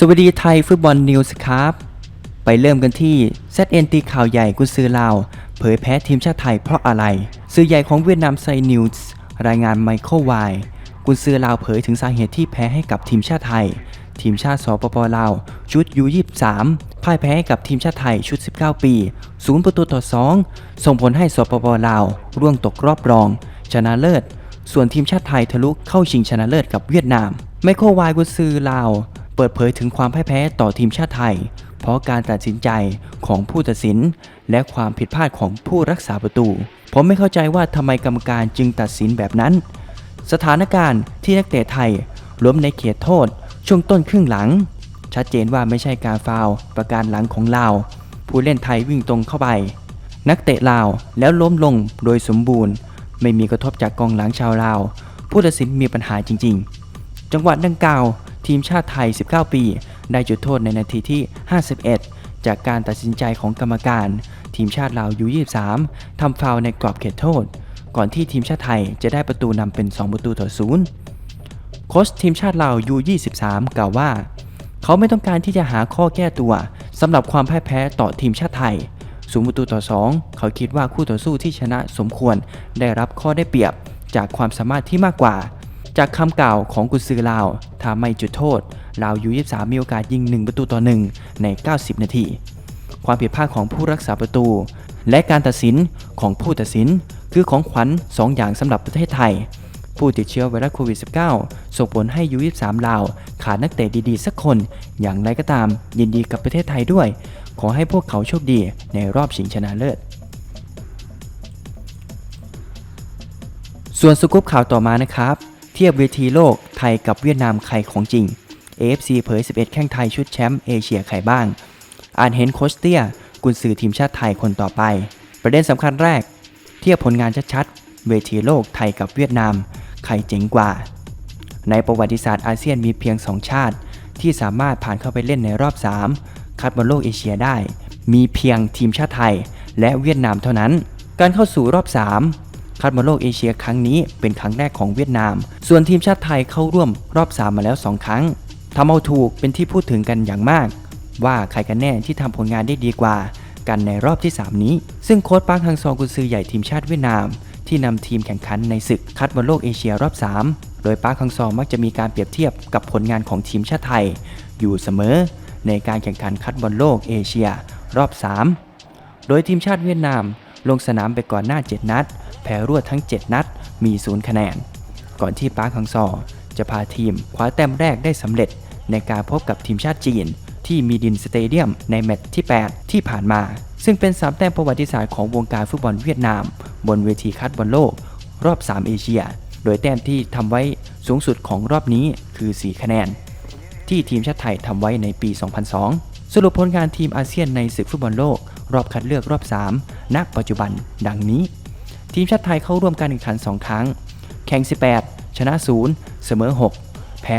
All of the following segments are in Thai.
สวัสดีไทยฟุตบอลนิวส์ครับ ไปเริ่มกันที่ ZN ตีข่าวใหญ่กุนซือลาว เผยแพ้ทีมชาติไทยเพราะอะไร สื่อใหญ่ของเวียดนามไซนิวส์รายงานไมเคิลไวกุนซือลาวเผยถึงสาเหตุที่แพ้ให้กับทีมชาติไทย ทีมชาติสปปลาวชุดยู23พ่ายแพ้ให้กับทีมชาติไทยชุด 19 ปีศูนย์ประตูต่อ 2 ส่งผลให้สปปลาวร่วงตกรอบรอง ชนะเลิศ ส่วนทีมชาติไทยทะลุเข้าชิงชนะเลิศกับเวียดนามไมเคิลไวกุนซือลาว เปิดเผยถึงความพ่ายแพ้ต่อทีมชาติไทย เพราะการตัดสินใจของผู้ตัดสิน และความผิดพลาดของผู้รักษาประตู ผมไม่เข้าใจว่าทำไมกรรมการจึงตัดสินแบบนั้น สถานการณ์ที่นักเตะไทยล้มในเขตโทษ ช่วงต้นครึ่งหลัง ชัดเจนว่าไม่ใช่การฟาวประการหลังของลาว ผู้เล่นไทยวิ่งตรงเข้าไป นักเตะลาวแล้วล้มลงโดยสมบูรณ์ ไม่มีกระทบจากกองหลังชาวลาว ผู้ตัดสินมีปัญหาจริง ๆ จังหวะดังกล่าว ทีมชาติไทย 19 ปี ได้จุดโทษในนาทีที่ 51 จากการตัดสินใจของกรรมการ ทีมชาติลาวยู23ทำฟาวในกรอบเขตโทษ ก่อนที่ทีมชาติไทยจะได้ประตูนำเป็น 2 ประตูต่อศูนย์โค้ชทีมชาติลาวยู23กล่าวว่า เขาไม่ต้องการที่จะหาข้อแก้ตัวสำหรับความพ่ายแพ้ต่อทีมชาติไทยศูนย์ประตูต่อ 2 เขาคิดว่าคู่ต่อสู้ที่ชนะสมควรได้รับข้อได้เปรียบจากความสามารถที่มากกว่า จากคำกล่าวของกุซือลาว ถ้าไม่จุดโทษ ลาวยู23มีโอกาสยิง 1 ประตูต่อ 1 ใน 90 นาที ความผิดพลาดของผู้รักษาประตู และการตัดสินของผู้ตัดสิน คือของขวัญ 2 อย่างสำหรับประเทศไทย ผู้ติดเชื้อไวรัสโควิด -19 ส่งผลให้ยู23ลาว ขาดนักเตะดีๆ สักคน อย่างไรก็ตาม ยินดีกับประเทศไทยด้วย ขอให้พวกเขาโชคดีในรอบชิงชนะเลิศส่วนสกุปข่าวต่อมานะครับ เทียบเวทีโลกไทยกับเวียดนามใครของจริง AFC เผย 11 แข้งไทยชุดแชมป์เอเชียใครบ้าง อ่านเห็นโคชเตียกุนซือทีมชาติไทยคนต่อไป ประเด็นสำคัญแรก เทียบผลงานชัดๆ เวทีโลกไทยกับเวียดนาม ใครเจ๋งกว่า ในประวัติศาสตร์อาเซียนมีเพียง 2 ชาติ ที่สามารถผ่านเข้าไปเล่นในรอบ 3 คัดบอลโลกเอเชียได้ มีเพียงทีมชาติไทย และเวียดนามเท่านั้น การเข้าสู่รอบ 3 คัดบอลโลกเอเชียครั้งนี้เป็นครั้งแรกของเวียดนาม ส่วนทีมชาติไทยเข้าร่วมรอบ 3 มาแล้ว 2 ครั้งทำเอาถูกเป็นที่พูดถึงกันอย่างมาก ว่าใครกันแน่ที่ทำผลงานได้ดีกว่า กันในรอบที่ 3 นี้ ซึ่งโค้ชปาร์คฮังซองกุนซือใหญ่ทีมชาติเวียดนาม ที่นำทีมแข่งขันในศึกคัดบอลโลกเอเชียรอบ 3 โดยปาร์คฮังซองมักจะมีการเปรียบเทียบกับผลงานของทีมชาติไทย อยู่เสมอ ในการแข่งขันคัดบอลโลกเอเชีย รอบ 3 โดยทีมชาติเวียดนาม ลงสนามไปก่อนหน้า 7 นัด แพ้รวดทั้ง 7 นัด มี0คะแนน ก่อนที่ปาร์คฮังซอจะพาทีมคว้าแต้มแรกได้สำเร็จในการพบกับทีมชาติจีน ที่มีดินสเตเดียมในแมตช์ที่ 8 ที่ผ่านมา ซึ่งเป็น3แต้มประวัติศาสตร์ของวงการฟุตบอลเวียดนาม บนเวทีคัดบอลโลก รอบ 3 เอเชีย โดยแต้มที่ทำไว้สูงสุดของรอบนี้คือ 4 คะแนน ที่ทีมชาติไทยทำไว้ในปี 2002 สรุปผลงานทีมอาเซียนในศึกฟุตบอลโลก รอบคัดเลือกรอบ 3 ณ ปัจจุบันดังนี้ ทีมชาติไทยเข้าร่วมการแข่งขัน 2 ครั้ง แข่ง 18 ชนะ 0 เสมอ 6 แพ้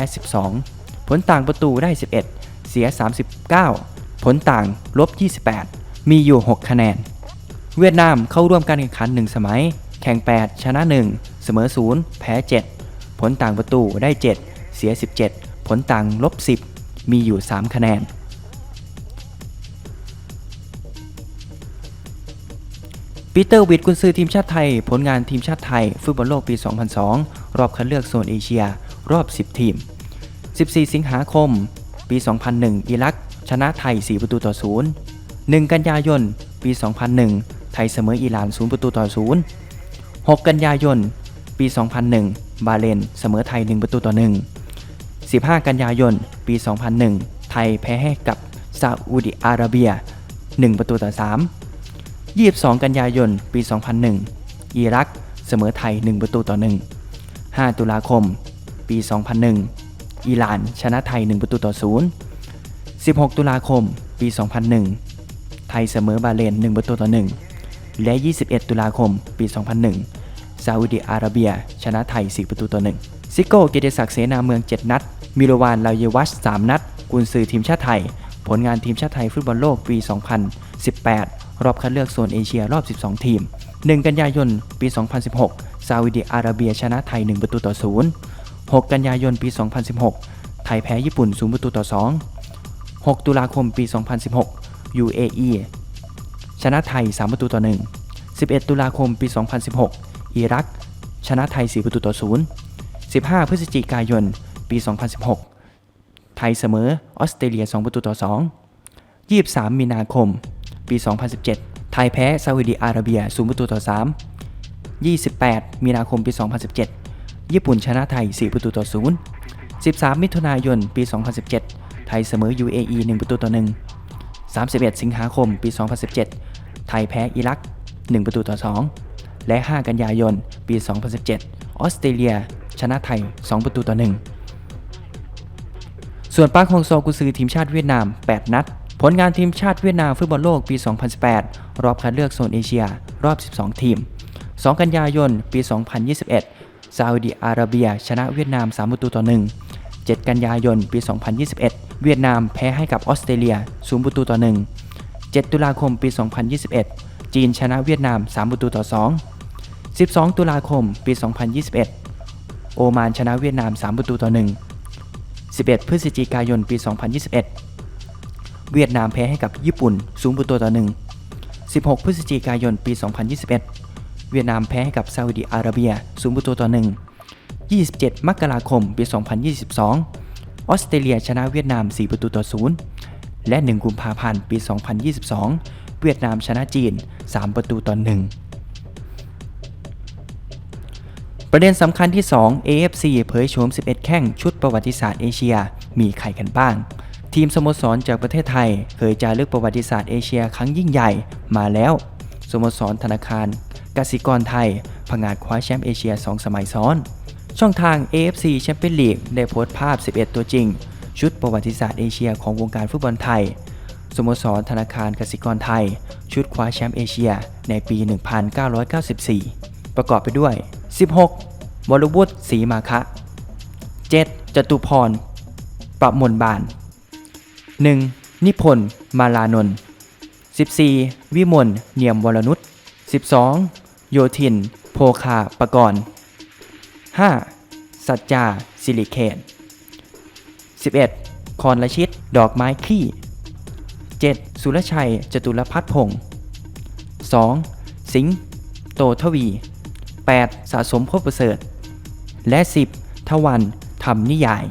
12 ผลต่างประตูได้ 11 เสีย 39 ผลต่างลบ 28 มีอยู่ 6 คะแนน เวียดนามเข้าร่วมการแข่งขัน 1 สมัย แข่ง 8 ชนะ 1 เสมอ 0 แพ้ 7 ผลต่างประตูได้ 7 เสีย 17 ผลต่างลบ 10 มีอยู่ 3 คะแนน ปีเตอร์วิดกุนซือทีมชาติไทย ผลงานทีมชาติไทย ฟุตบอลโลกปี 2002 รอบคัดเลือกโซนเอเชีย รอบ 10 ทีม 14 สิงหาคม ปี 2001 อิรัก ชนะไทย 4 ประตูต่อ 0 1 กันยายน ปี 2001 ไทยเสมออิหร่าน 0 ประตูต่อ 0 6 กันยายน ปี 2001 บาเรนเสมอไทย 1 ประตูต่อ 1 15 กันยายน ปี 2001 ไทยแพ้ให้กับซาอุดิอาระเบีย 1 ประตูต่อ 3 22 กันยายน ปี 2001 อิรัก เสมอไทย 1 ประตูต่อ 1 5 ตุลาคม ปี 2001 อิหร่าน ชนะไทย 1 ประตูต่อ 0 16 ตุลาคม ปี 2001 ไทยเสมอบาเรน1 ประตูต่อ 1 และ 21 ตุลาคม ปี 2001 ซาอุดิอาระเบีย ชนะไทย 4 ประตูต่อ 1 ซิโก้เกียรติศักดิ์เสนาเมือง 7 นัด มิโรวานลาเยวัช 3 นัด กุนซือทีมชาติไทย ผลงานทีมชาติไทยฟุตบอลโลกปี 2018 รอบคัดเลือกโซนเอเชียรอบ 12 ทีม 1 กันยายน ปี 2016 ซาอุดิอาระเบียชนะไทย 1 ประตูต่อ 0 6 กันยายน ปี 2016 ไทยแพ้ญี่ปุ่น 0 ประตูต่อ 2 6 ตุลาคม ปี 2016 UAE ชนะไทย 3 ประตูต่อ 1 11 ตุลาคม ปี 2016 อิรัก ชนะไทย 4 ประตูต่อ 0 15 พฤศจิกายน ปี 2016 ไทยเสมอออสเตรเลีย 2 ประตูต่อ 2 23 มีนาคม ปี 2017 ไทยแพ้ซาอุดิอาระเบีย0ประตูต่อ 3 28 มีนาคมปี 2017 ญี่ปุ่นชนะไทย 4 ประตูต่อ 0 13 มิถุนายนปี 2017 ไทยเสมอ UAE 1 ประตูต่อ 1 31 สิงหาคมปี 2017 ไทยแพ้อิรัก 1 ประตูต่อ 2 และ 5 กันยายนปี 2017 ออสเตรเลีย ชนะไทย 2 ประตูต่อ 1 ส่วนปาร์คฮองโซกุซือทีมชาติเวียดนาม 8 นัด ผลงานทีมชาติเวียดนามฟุตบอลโลกปี 2018 รอบคัดเลือกโซนเอเชีย รอบ 12 ทีม 2 กันยายน ปี 2021 ซาอุดิอาระเบีย ชนะเวียดนาม 3 ประตูต่อ 1 7 กันยายน ปี 2021 เวียดนามแพ้ให้กับออสเตรเลีย 0 ประตูต่อ 1 7 ตุลาคม ปี 2021 จีนชนะเวียดนาม 3 ประตูต่อ 2 12 ตุลาคม ปี 2021 โอมานชนะเวียดนาม 3 ประตูต่อ 1 11 พฤศจิกายน ปี 2021 เวียดนามแพ้ให้กับญี่ปุ่น0ประตูต่อ 1 16 พฤศจิกายนปี 2021 เวียดนามแพ้ให้กับซาอุดิอาระเบีย0ประตูต่อ 1 27 มกราคมปี 2022 ออสเตรเลียชนะเวียดนาม 4 ประตูต่อ 0 และ 1 กุมภาพันธ์ปี 2022 เวียดนามชนะจีน 3 ประตูต่อ 1ประเด็นสำคัญที่ 2 AFC เผยโฉม 11 แข้งชุดประวัติศาสตร์เอเชีย มีใครกันบ้าง ทีมสโมสรจากประเทศไทย เคยจารึกประวัติศาสตร์เอเชียครั้งยิ่งใหญ่มาแล้วสโมสรธนาคารกสิกรไทยผงาดคว้าแชมป์เอเชีย 2 สมัยซ้อน ช่องทาง AFC แชมเปี้ยนลีกได้โพสต์ภาพ 11 ตัวจริง ชุดประวัติศาสตร์เอเชียของวงการฟุตบอลไทยสโมสรธนาคารกสิกรไทย ชุดคว้าแชมป์เอเชียในปี 1994 ประกอบไปด้วย 16 วรวุฒิศรีมาคะ 7. จตุพร ประมลบาน 1. นิพนธ์มาลานนท์ 14. วิมลเนียมวรนุช 12. โยธิน โพคาปกรณ์ 5. สัจจาสิริเขต 11. คอนละชิต ดอกไม้ขี้ 7. สุรชัย จตุรพัฒนพงศ์ 2. สิงห์โตทวี 8. สะสมพบประเสริฐ และ 10. ทวันทำนิยาย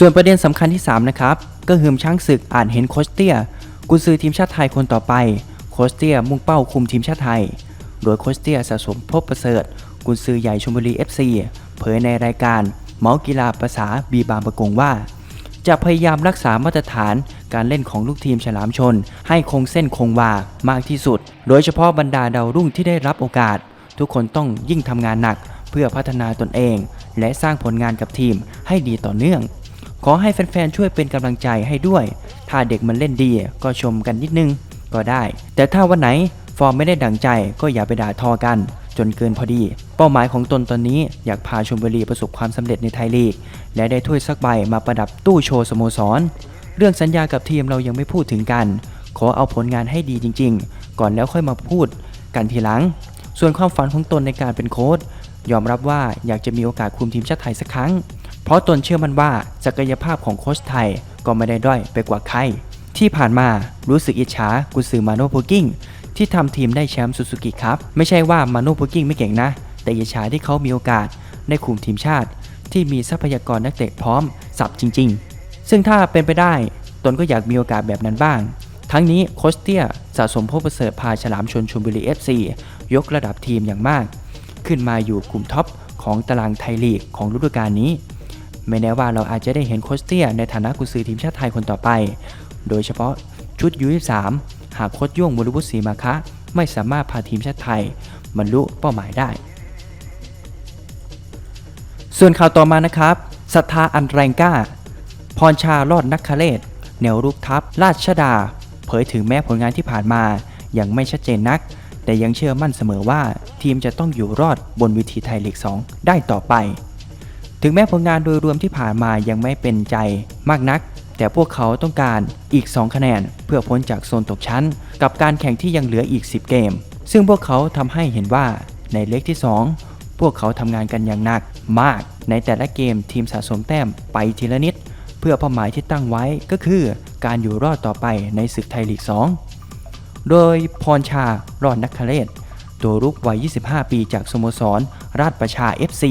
ส่วนประเด็นสำคัญที่ 3 นะครับ ก็หืมช้างศึกอ่านเห็นโคชเตียกุนซือทีมชาติไทยคนต่อไป โคชเตียมุ่งเป้าคุมทีมชาติไทย โดยโคชเตียสะสมพบประเสริฐ กุนซือใหญ่ชมบุรี FC เผยในรายการเมาส์กีฬาภาษาบีบางประกงว่า จะพยายามรักษามาตรฐานการเล่นของลูกทีมฉลามชน ให้คงเส้นคงวามากที่สุด โดยเฉพาะบรรดาดาวรุ่งที่ได้รับโอกาส ทุกคนต้องยิ่งทำงานหนัก เพื่อพัฒนาตนเอง และสร้างผลงานกับทีมให้ดีต่อเนื่อง อให้แฟนๆช่วยเป็นกำลังใจให้ด้วย ถ้าเด็กมันเล่นดีก็ชมกันนิดนึงก็ได้ แต่ถ้าวันไหนฟอร์มไม่ได้ดังใจก็อย่าไปด่าทอกัน จนเกินพอดี เป้าหมายของตนตอนนี้อยากพาชมบุรีประสบความสำเร็จในไทยลีก และได้ถ้วยสักใบมาประดับตู้โชว์สโมสร เรื่องสัญญากับทีมเรายังไม่พูดถึงกัน ขอเอาผลงานให้ดีจริง ๆ ก่อนแล้วค่อยมาพูดกันทีหลัง ส่วนความฝันของตนในการเป็นโค้ชยอมรับว่าอยากจะมีโอกาสคุมทีมชาติไทยสักครั้ง เพราะตนเชื่อมั่นว่าศักยภาพของโค้ชไทยก็ไม่ได้ด้อยไปกว่าใคร ที่ผ่านมารู้สึกอิจฉากุนซือมาโนโพกิ้งที่ทำทีมได้แชมป์ซูซูกิครับ ไม่ใช่ว่ามาโนโพกิ้งไม่เก่งนะ แต่อิจฉาที่เขามีโอกาสได้คุมทีมชาติ ที่มีทรัพยากรนักเตะพร้อมสับจริง ๆ ซึ่งถ้าเป็นไปได้ ตนก็อยากมีโอกาสแบบนั้นบ้าง ทั้งนี้โคชเตียสะสมพบประเสริฐพาฉลามชนชลบุรี FC ยกระดับทีมอย่างมาก ขึ้นมาอยู่กลุ่มท็อปของตารางไทยลีกของฤดูกาลนี้ ไม่แน่ว่าเราอาจจะได้เห็นโคชเตียในฐานะกุนซือทีมชาติไทยคนต่อไป โดยเฉพาะชุดยู23หากโคชย่วงบุรุวุฒิศรีมาคะไม่สามารถพาทีมชาติไทยบรรลุเป้าหมายได้ ส่วนข่าวต่อมานะครับศรัทธาอันแรงกล้า พรชาลอดนักคาเลศแนวรุกทัพ ราชดา เผยถึงแม้ผลงานที่ผ่านมายังไม่ชัดเจนนัก แต่ยังเชื่อมั่นเสมอว่าทีมจะต้องอยู่รอดบนวิธีไทยลีก 2 ได้ต่อไป ถึงแม้ผลงานโดยรวมที่ผ่านมายังไม่เป็นใจมากนัก แต่พวกเขาต้องการอีก 2 คะแนน เพื่อพ้นจากโซนตกชั้น กับการแข่งที่ยังเหลืออีก 10 เกม ซึ่งพวกเขาทำให้เห็นว่าในเล็กที่ 2 พวกเขาทำงานกันอย่างหนักมาก ในแต่ละเกมทีมสะสมแต้มไปทีละนิด เพื่อเป้าหมายที่ตั้งไว้ก็คือการอยู่รอดต่อไปในศึกไทยลีก 2 โดยพรชารอดนักคเรศตัวรุกวัย 25 ปีจากสโมสร ราชประชา FC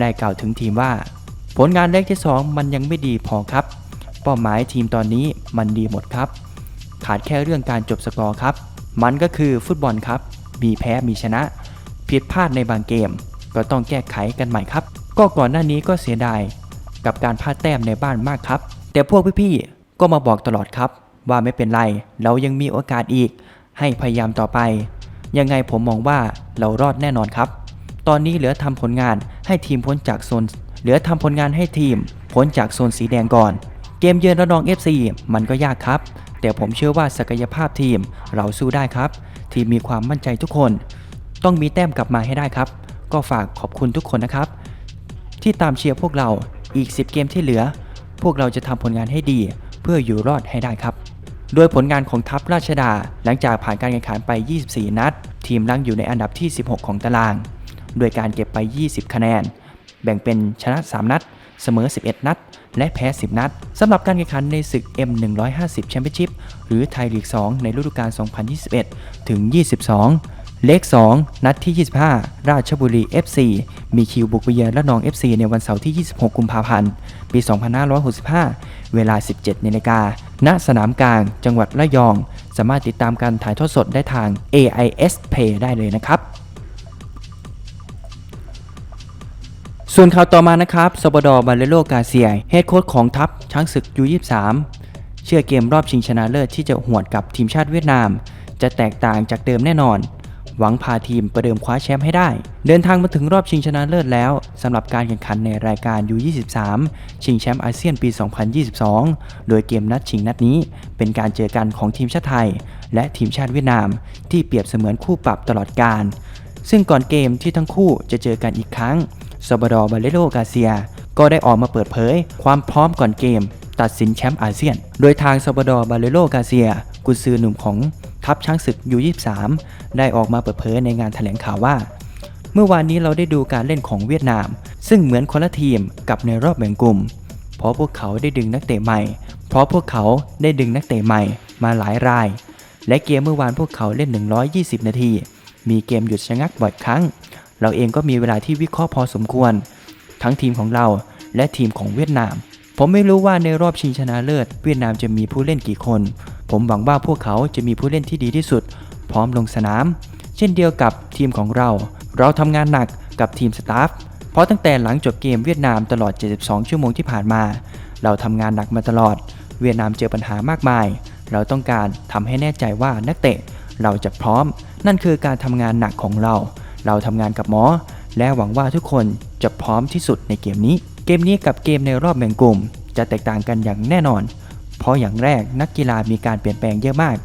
ได้กล่าวถึงทีมว่า ผลงานเลขที่ 2 มันยังไม่ดีพอครับ เป้าหมายทีมตอนนี้มันดีหมดครับ ขาดแค่เรื่องการจบสกอร์ครับ มันก็คือฟุตบอลครับ มีแพ้มีชนะ ผิดพลาดในบางเกม ก็ต้องแก้ไขกันใหม่ครับ ก็ก่อนหน้านี้ก็เสียดายกับการพลาดแต้มในบ้านมากครับ แต่พวกพี่ๆก็มาบอกตลอดครับ ว่าไม่เป็นไร เรายังมีโอกาสอีก ให้พยายามต่อไป ยังไงผมมองว่าเรารอดแน่นอนครับ ตอนนี้เหลือทำผลงานให้ทีมพ้นจากโซน เหลือทำผลงานให้ทีมพ้นจากโซนสีแดงก่อน เกมเยือนระนอง FC มันก็ยากครับ แต่ผมเชื่อว่าศักยภาพทีมเราสู้ได้ครับ ทีมมีความมั่นใจทุกคน ต้องมีแต้มกลับมาให้ได้ครับ ก็ฝากขอบคุณทุกคนนะครับ ที่ตามเชียร์พวกเราอีก 10 เกมที่เหลือ พวกเราจะทำผลงานให้ดี เพื่ออยู่รอดให้ได้ครับโดยผลงานของทัพราชดาหลังจากผ่านการแข่งขันไป 24 นัด ทีมลังอยู่ในอันดับที่ 16 ของตาราง โดยการเก็บไป 20 คะแนน แบ่งเป็นชนะ 3 นัด เสมอ 11 นัด และแพ้ 10 นัดสำหรับการแข่งขันในศึก M150 Championship หรือไทยลีก 2 ในฤดูกาล 2021 ถึง 22 เลข 2 นัดที่ 25 ราชบุรี FC มีคิวบุกไปเยือนและนอง FC ในวันเสาร์ที่ 26 กุมภาพันธ์ ปี 2565 เวลา 17นาฬิกาณสนามกลาง จังหวัดระยอง สามารถติดตามการถ่ายทอดสดได้ทาง AIS Play ได้เลยนะครับ ส่วนข่าวต่อมานะครับสบดบาเลโลกาเซียเฮดโค้ชของทัพช้างศึกยู23เชื่อเกมรอบชิงชนะเลิศที่จะหวดกับทีมชาติเวียดนาม จะแตกต่างจากเดิมแน่นอน หวังพาทีมประเดิมคว้าแชมป์ให้ได้ เดินทางมาถึงรอบชิงชนะเลิศแล้วสำหรับการแข่งขันในรายการ U23 ชิงแชมป์อาเซียนปี 2022 โดยเกมนัดชิงนัดนี้ เป็นการเจอกันของทีมชาติไทย และทีมชาติเวียดนาม ที่เปรียบเสมือนคู่ปรับตลอดการ ซึ่งก่อนเกมที่ทั้งคู่จะเจอกันอีกครั้ง ซาบาดอร์บาเลโลกาเซีย ก็ได้ออกมาเปิดเผย ความพร้อมก่อนเกม ตัดสินแชมป์อาเซียน โดยทางซาบาดอร์บาเลโลกาเซีย กุนซือหนุ่มของทัพช้างศึกยู23ได้ออกมาเปิดเผยในงานแถลงข่าวว่า เมื่อวานนี้เราได้ดูการเล่นของเวียดนาม ซึ่งเหมือนคนละทีมกับในรอบแบ่งกลุ่ม เพราะพวกเขาได้ดึงนักเตะใหม่ เพราะพวกเขาได้ดึงนักเตะใหม่มาหลายราย และเกมเมื่อวานพวกเขาเล่น 120 นาที มีเกมหยุดชะงักบ่อยครั้ง เราเองก็มีเวลาที่วิเคราะห์พอสมควร ทั้งทีมของเราและทีมของเวียดนาม ผมไม่รู้ว่าในรอบชิงชนะเลิศ เวียดนามจะมีผู้เล่นกี่คน ผมหวังว่าพวกเขาจะมีผู้เล่นที่ดีที่สุด พร้อมลงสนาม เช่นเดียวกับทีมของเรา เราทำงานหนักกับทีมสตาฟเพราะตั้งแต่หลังจบเกมเวียดนามตลอด 72 ชั่วโมงที่ผ่านมา เราทำงานหนักมาตลอด เวียดนามเจอปัญหามากมาย เราต้องการทำให้แน่ใจว่านักเตะเราจะพร้อม นั่นคือการทำงานหนักของเรา เราทำงานกับหมอ และหวังว่าทุกคนจะพร้อมที่สุดในเกมนี้ เกมนี้กับเกมในรอบแบ่งกลุ่ม จะแตกต่างกันอย่างแน่นอน เพราะอย่างแรกนักกีฬามีการเปลี่ยนแปลงเยอะมาก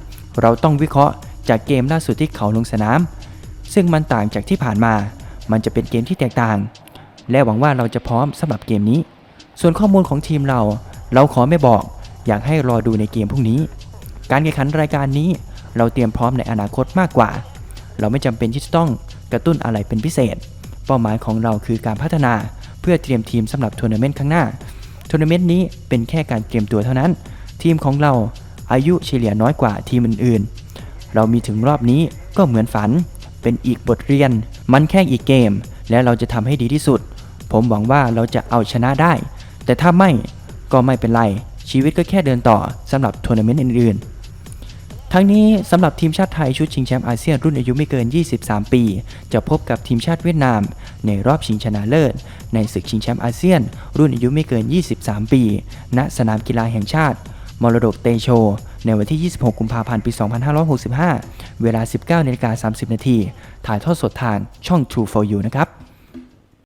เราต้องวิเคราะห์จากเกมล่าสุดที่เขาลงสนาม ซึ่งมันต่างจากที่ผ่านมา มันจะเป็นเกมที่แตกต่าง และหวังว่าเราจะพร้อมสำหรับเกมนี้ ส่วนข้อมูลของทีมเรา เราขอไม่บอก อยากให้รอดูในเกมพรุ่งนี้ การแข่งขันรายการนี้ เราเตรียมพร้อมในอนาคตมากกว่า เราไม่จำเป็นที่จะต้อง กระตุ้นอะไรเป็นพิเศษ เป้าหมายของเราคือการพัฒนาเพื่อเตรียมทีมสำหรับทัวร์นาเมนต์ข้างหน้าทัวร์นาเมนต์นี้เป็นแค่การเตรียมตัวเท่านั้น ทีมของเราอายุเฉลี่ยน้อยกว่าทีมอื่นๆ เรามีถึงรอบนี้ก็เหมือนฝัน เป็นอีกบทเรียน มันแค่อีกเกม และเราจะทำให้ดีที่สุด ผมหวังว่าเราจะเอาชนะได้ แต่ถ้าไม่ก็ไม่เป็นไรชีวิตก็แค่เดินต่อสำหรับทัวร์นาเมนต์อื่นๆ ทั้งนี้สำหรับทีมชาติไทยชุดชิงแชมป์อาเซียนรุ่นอายุไม่เกิน 23 ปี จะพบกับทีมชาติเวียดนาม ในรอบชิงชนะเลิศ ในศึกชิงแชมป์อาเซียน รุ่นอายุไม่เกิน 23 ปี ณ สนามกีฬาแห่งชาติ มรดกเตโช ในวันที่ 26 กุมภาพันธ์ ปี 2565 เวลา 19นาฬิกา30 นาทีถ่ายทอดสดทางช่อง True for You นะครับ